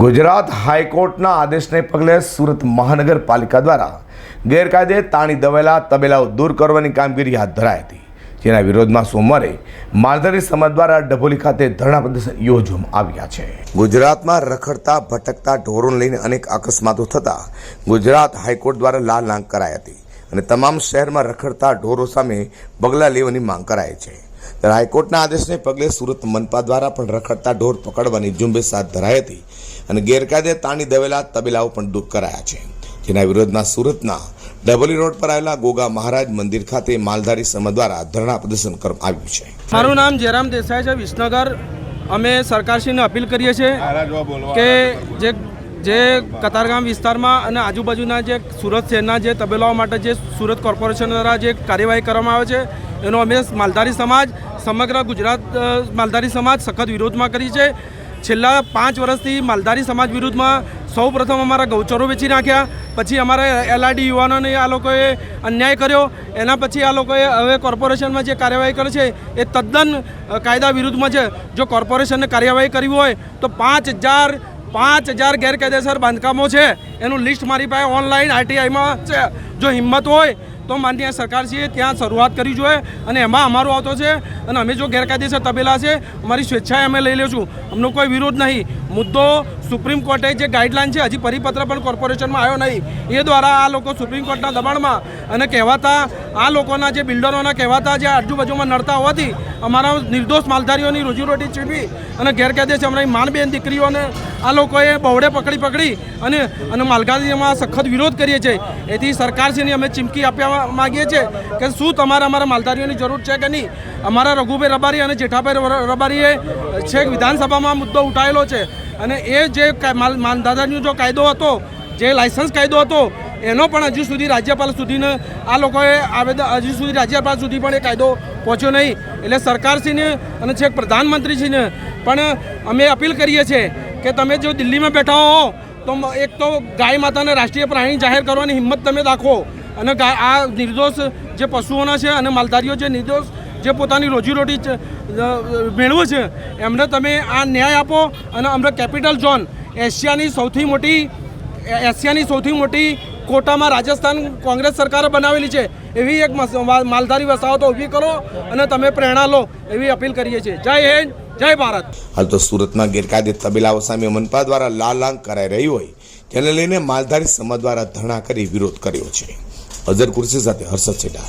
ગુજરાત હાઈકોર્ટના આદેશને પગલે સુરત મહાનગરપાલિકા દ્વારા ગેરકાયદે તાણી દવેલા તબેલાઓ દૂર કરવાની કામગીરી હાથ ધરાઈ હતી. જેના વિરોધમાં સોમવારે માલધારી સમાજ દ્વારા ડભોલી ખાતે ધરણા પ્રદર્શન યોજવામાં આવ્યા છે. ગુજરાતમાં રખડતા, ભટકતા ઢોરોને લઈને અનેક અકસ્માતો થતા ગુજરાત હાઈકોર્ટ દ્વારા લાલ લાંગ કરાઈ હતી અને તમામ શહેરમાં રખડતા ઢોરો સામે પગલાં લેવાની માંગ કરાઈ છે. હાઈકોર્ટના આદેશને પગલે સુરત મનપા દ્વારા પણ રખડતા ઢોર પકડવાની ઝુંબેશ હાથ ધરાઈ હતી અને ગેરકાયદે તાણી દવેલા તબેલાઓ પણ દૂર કરાયા છે. જેના વિરોધમાં સુરતના ડબલી રોડ પર આવેલા ગોગા મહારાજ મંદિર ખાતે માલધારી સમાજ દ્વારા ધરણા પ્રદર્શન કરવામાં આવ્યું છે. મારું નામ જયરામ દેસાઈ છે, વિસનગર. અમે સરકારશ્રીને અપીલ કરીએ છીએ કે જે જે કતારગામ વિસ્તારમાં અને આજુબાજુના જે સુરત શહેરના જે તબેલાઓ માટે જે સુરત કોર્પોરેશન દ્વારા જે કાર્યવાહી કરવામાં આવે છે, એનો અમે માલધારી સમાજ સમગ્ર ગુજરાત માલધારી સમાજ સખત વિરોધમાં કરી છે. છેલ્લા પાંચ વર્ષથી માલધારી સમાજ વિરુદ્ધમાં સૌ પ્રથમ અમારા ગૌચરો વેચી નાખ્યા. પછી અમારા એલઆરડી યુવાનોને આ લોકોએ અન્યાય કર્યો. એના પછી આ લોકોએ હવે કોર્પોરેશનમાં જે કાર્યવાહી કરે છે, એ તદ્દન કાયદા વિરુદ્ધમાં છે. જો કોર્પોરેશનને કાર્યવાહી કરવી હોય, તો પાંચ હજાર પાંચ હજાર ગેરકાયદેસર બાંધકામો છે. એનું લિસ્ટ મારી પાસે ઓનલાઈન આરટીઆઈમાં છે. જો હિંમત હોય તો માન્ય સરકારશ્રીએ ત્યાં શરૂઆત કરવી જોઈએ અને એમાં અમારો આવતો છે અને અમે જો ગેરકાયદેસર તબેલા છે, અમારી સ્વેચ્છાએ અમે લઈ લઈશું અમનો કોઈ વિરોધ નહીં. મુદ્દો સુપ્રીમ કોર્ટે જે ગાઈડલાઇન છે, હજી પરિપત્ર પણ કોર્પોરેશનમાં આવ્યો નહીં. એ દ્વારા આ લોકો સુપ્રીમ કોર્ટના દબાણમાં અને કહેવાતા આ લોકોના જે બિલ્ડરોના કહેવાતા જે આજુબાજુમાં નડતા હોવાથી અમારા નિર્દોષ માલધારીઓની રોજીરોટી છીનવી અને ગેરકાયદેસર અમારી માનબેન દીકરીઓને આ લોકોએ બહોળે પકડી પકડી અને અને માલધારીમાં સખત વિરોધ કરીએ છીએ. એથી સરકારશ્રીની અમે ચીમકી આપવા માગીએ છીએ કે શું તમારે અમારા માલધારીઓની જરૂર છે કે નહીં? અમારા રઘુભાઈ રબારી અને જેઠાભાઈ રબારીએ છેક વિધાનસભામાં મુદ્દો ઉઠાવેલો છે અને એ જે માલ, માલધારીનો જો કાયદો હતો, જે લાયસન્સ કાયદો હતો, એનો પણ હજુ સુધી રાજ્યપાલ સુધીને આ લોકોએ આવેદન હજુ સુધી રાજ્યપાલ સુધી પણ એ કાયદો પહોંચ્યો નહીં. એટલે સરકારશ્રીને અને છેક પ્રધાનમંત્રીશ્રીને પણ અમે અપીલ કરીએ છીએ કે તમે જો દિલ્હીમાં બેઠા હો તો એક તો ગાય માતાને રાષ્ટ્રીય પ્રાણી જાહેર કરવાની હિંમત તમે દાખવો. અને આ નિર્દોષ જે પશુઓના છે અને માલધારીઓ જે નિર્દોષ જે પોતાની રોજીરોટી મેળવે છે, એમને તમે આ ન્યાય આપો અને અમને કેપિટલ ઝોન એશિયાની સૌથી મોટી એશિયાની સૌથી મોટી કોટામાં રાજસ્થાન કોંગ્રેસ સરકારે બનાવેલી છે, એવી એક માલધારી વસાહતો ઊભી કરો અને તમે પ્રેરણા લો, એવી અપીલ કરીએ છીએ. જય હિન્દ, જય ભારત. હાલ તો સુરતમાં ગેરકાયદે તબેલાઓ સામે મનપા દ્વારા લાલાંગ કરાઈ રહી હોય, તેને લઈને માલધારી સમાજ દ્વારા ધરણા કરી વિરોધ કર્યો છે. અઝર કુર્સી સાથે હર્ષદ છેડા